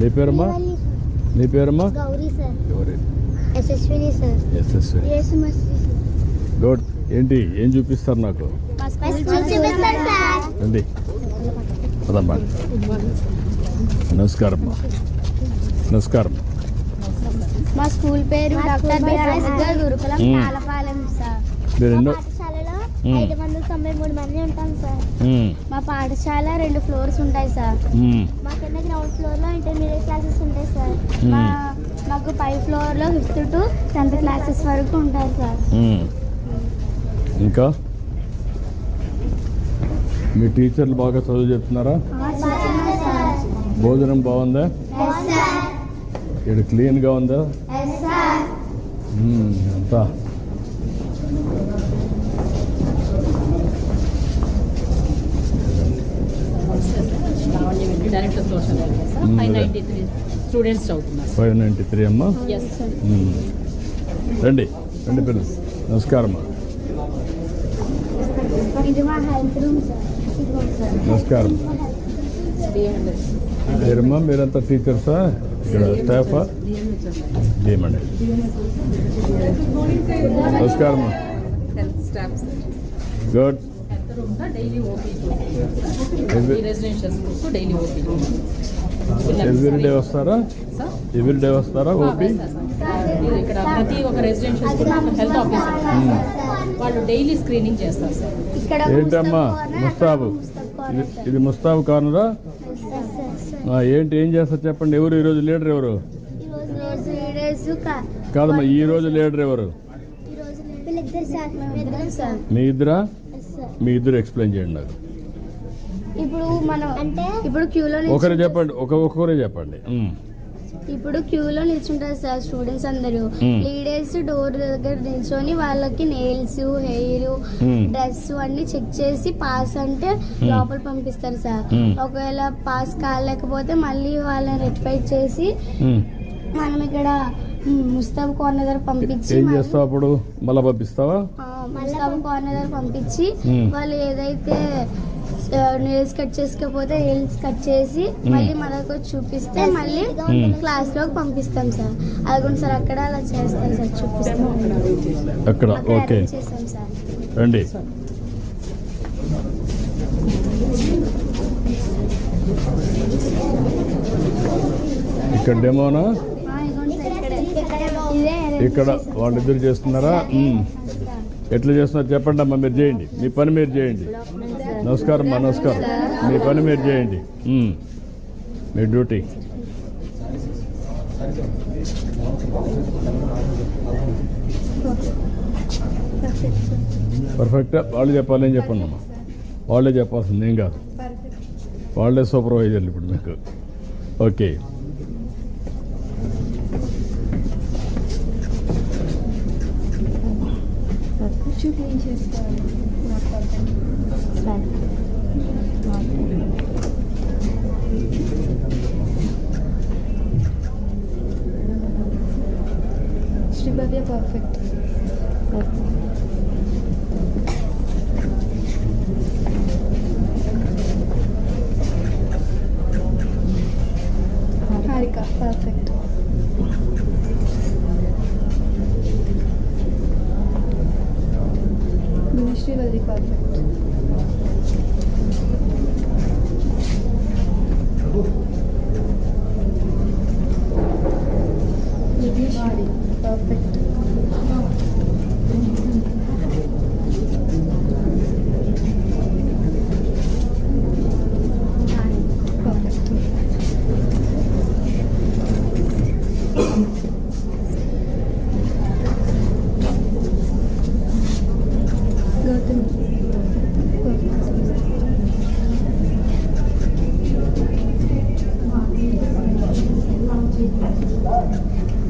నీ పేరమ్మా? నీ పేరమ్మా? గౌరీ యశస్విని గుడ్ ఏంటి ఏం చూపిస్తారు నాకు? సార్ రండి. పదమ్మా. నమస్కారం నమస్కారం మా స్కూల్ పేరు డాక్టర్ గురుకులం మ్మ్. పాలపాలెం సార్. మీరు మా ఎన్నో. ఐదు వందల తొంభై మూడు మంది ఉంటాం సార్. మా పాఠశాల రెండు ఫ్లోర్స్ ఉంటాయి సార్. మా కింద గ్రౌండ్ ఫ్లోర్లో ఇంటర్మీడియట్ క్లాసెస్ ఉంటాయి సార్. మా మాకు పై ఫ్లోర్లో ఫిఫ్త్ టు టెన్త్ క్లాసెస్ వరకు ఉంటాయి సార్. ఇంకా? మీ టీచర్లు బాగా చదువు చెప్తున్నారా? భోజనం బాగుందా? ఇక్కడ క్లీన్గా ఉందా? అంతా. Director social sir five. Ninety three students చదువుతున్నారు ఫైవ్ నైంటీ త్రీ అమ్మా? Yes sir hmm. రండి రండి పిల్లలు. నమస్కారం నమస్కారం. మీరమ్మా మీరంతా టీచర్సా ఇక్కడ స్టాఫా ఏమండి నమస్కారం అమ్మా. హెల్త్ స్టాఫ్ గుడ్ హెల్త్ రూమ్లో daily OP Every- residential schools daily OP every day వస్తారా? సార్ ఎవ్రీ డే వస్తారా ఓపీ ఇక్కడ ప్రతి ఒక్క రెసిడెన్షియల్ స్కూల్ హెల్త్ ఆఫీసర్ వాళ్ళు డైలీ స్క్రీనింగ్ చేస్తారు సార్ ఇక్కడ ఏంటమ్మా? ముస్తాబు. ఇది ముస్తాబు కార్నరా ఆ, ఏంటి ఏం చేస్తారు చెప్పండి? ఎవరు ఈరోజు లీడర్ ఎవరు? కాదమ్మా ఈ రోజు లీడర్ ఎవరు? మీ ఇద్దరా? మీ ఇద్దరు ఎక్స్ప్లెయిన్ చేయండి నాకు ఇప్పుడు మనం అంటే ఇప్పుడు క్యూలో ఒకరు చెప్పండి ఒక ఒక్కొక్కరే చెప్పండి. ఇప్పుడు క్యూలో నిల్చుంటారు సార్ స్టూడెంట్స్ అందరూ. లీడర్స్ డోర్ దగ్గర నిల్చొని వాళ్ళకి నెయిల్స్ హెయిర్. డ్రెస్ అన్ని చెక్ చేసి పాస్ అంటే లోపల పంపిస్తారు సార్. ఒకవేళ పాస్ కాలేకపోతే మళ్ళీ వాళ్ళని రెక్టిఫై చేసి. మనం ఇక్కడ ముస్తాబ్ కార్నర్ దగ్గర పంపించి ఏం చేస్తావు అప్పుడు మళ్ళా పంపిస్తావా ముస్తాబ్ కార్నర్ దగ్గర పంపించి. వాళ్ళు ఏదైతే నెయిల్స్ కట్ చేసుకోకపోతే నెయిల్స్ కట్ చేసి మళ్ళీ మనకు చూపిస్తే మళ్ళీ. క్లాస్లోకి పంపిస్తాం సార్. అది కూడా సార్ అక్కడ అలా చేస్తాం సార్ చూపిస్తాం. అక్కడ అక్కడ ఓకే. arrange చేస్తాం సార్. రండి. ఇక్కడ. డెమోనా ఇక్కడే. వాళ్ళిద్దరు చేస్తున్నారా. ఎట్లా చేస్తున్నారు చెప్పండి అమ్మా మీరు చేయండి. మీ పని మీరు చేయండి. నమస్కారం అమ్మా నమస్కారం. మీ పని మీరు చేయండి. మీ డ్యూటీ. పర్ఫెక్ట్. వాళ్ళు చెప్పాలి ఏం చెప్పండి అమ్మా. వాళ్ళే చెప్పాల్సింది ఏం కాదు. వాళ్ళే సూపర్వైజర్లు ఇప్పుడు మీకు. Okay. Sribhavya perfect Harika perfect Srivalli perfect perfect perfect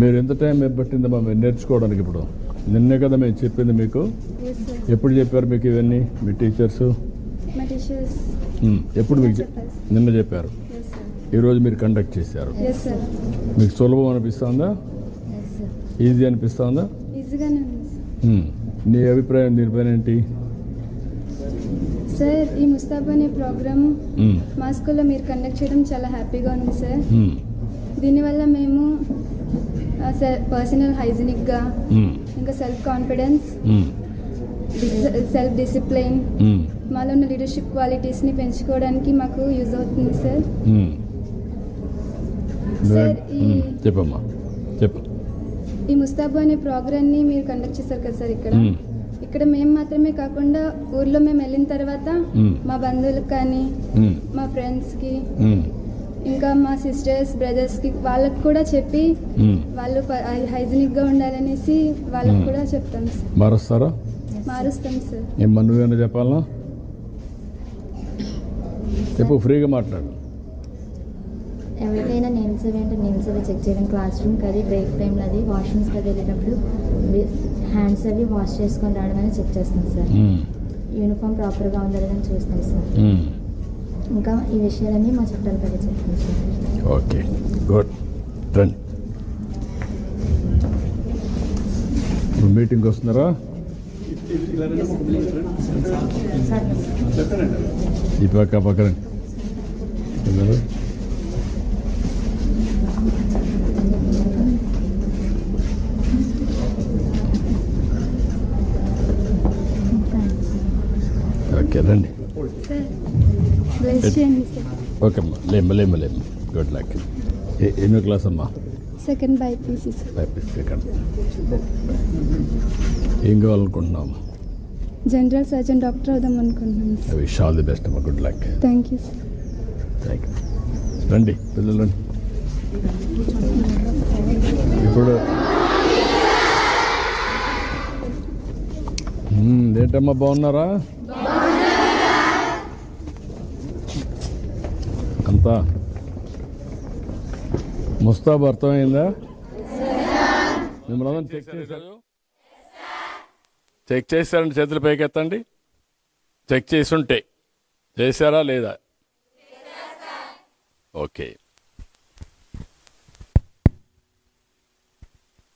మీరు ఎంత టైం పట్టిందమ్మా మీరు నేర్చుకోవడానికి ఇప్పుడు. నిన్నే కదా మేము చెప్పింది మీకు. ఎప్పుడు చెప్పారు మీకు ఇవన్నీ మీ టీచర్స్? ఎప్పుడు మీకు నిన్న చెప్పారు. ఈరోజు మీరు కండక్ట్ చేశారు. మీకు సులభం అనిపిస్తుందా? ఈజీ అనిపిస్తుందా? నీ అభిప్రాయం దీనిపైన ఏంటి సార్ ఈ ముస్తాబ్ అనే ప్రోగ్రామ్. మా స్కూల్లో మీరు కండక్ట్ చేయడం చాలా హ్యాపీగా ఉంది సార్. దీనివల్ల మేము పర్సనల్ హైజీనిక్గా. ఇంకా సెల్ఫ్ కాన్ఫిడెన్స్. Self discipline. మాలో ఉన్న లీడర్షిప్ క్వాలిటీస్ని పెంచుకోవడానికి మాకు యూజ్ అవుతుంది సార్. సార్, ఈ-. చెప్పమ్మా చెప్పు ఈ ముస్తాబు అనే ప్రోగ్రామ్ని మీరు కండక్ట్ చేశారు కదా సార్ ఇక్కడ. ఇక్కడ మేము మాత్రమే కాకుండా ఊర్లో మేము వెళ్ళిన తర్వాత. మా బంధువులకు కానీ. మా ఫ్రెండ్స్కి. ఇంకా మా సిస్టర్స్ బ్రదర్స్కి వాళ్ళకి కూడా చెప్పి. వాళ్ళు హైజీనిక్గా ఉండాలనేసి వాళ్ళకి. కూడా చెప్తాం సార్ మారుస్తారా మారుస్తాం సార్ ఏం నువ్వేమైనా చెప్పాలనా చెప్పు ఫ్రీగా మాట్లాడు ఎవరికైనా నేమ్స్ అవి అంటే నేమ్స్ అవి చెక్ చేయడం క్లాస్ రూమ్కి అది బ్రేక్ టైంలో అది వాష్రూమ్స్కి అది వెళ్ళేటప్పుడు హ్యాండ్స్ అవి వాష్ చేసుకొని రావడం అనేది చెక్ చేస్తాం సార్. యూనిఫామ్ ప్రాపర్గా ఉందా లేదని చూస్తాం సార్. ఇంకా ఈ విషయాలన్నీ మా చుట్టాల పైన చెప్తాం సార్. ఓకే. గుడ్. రండి. ఇప్పుడు మీటింగ్కి వస్తున్నారా? ఈ పక్క పక్కన పిల్లలు ఓకే రండి ఓకే అమ్మా లేమ్మ లేమ్మ లేమ్మ. గుడ్ లక్ ఎన్నో క్లాస్ అమ్మా? సెకండ్ బైపీసీ సార్ సెకండ్ ఏం కావాలనుకుంటున్నాము జనరల్ సర్జన్ డాక్టర్ అవుదాం అనుకుంటున్నాను sir wish all the best అమ్మా. Good luck thank you sir thank you రండి పిల్లలు రండి. ఇప్పుడు మ్మ్, ఏంటమ్మా బాగున్నారా? ముస్తా ముస్తాబ్ అర్థమైందా? మిమ్మల్ని చెక్ చేశారు. చెక్ చేశారండి చేతులు పైకెత్తండి. చెక్ చేసి ఉంటే చేశారా లేదా? ఓకే.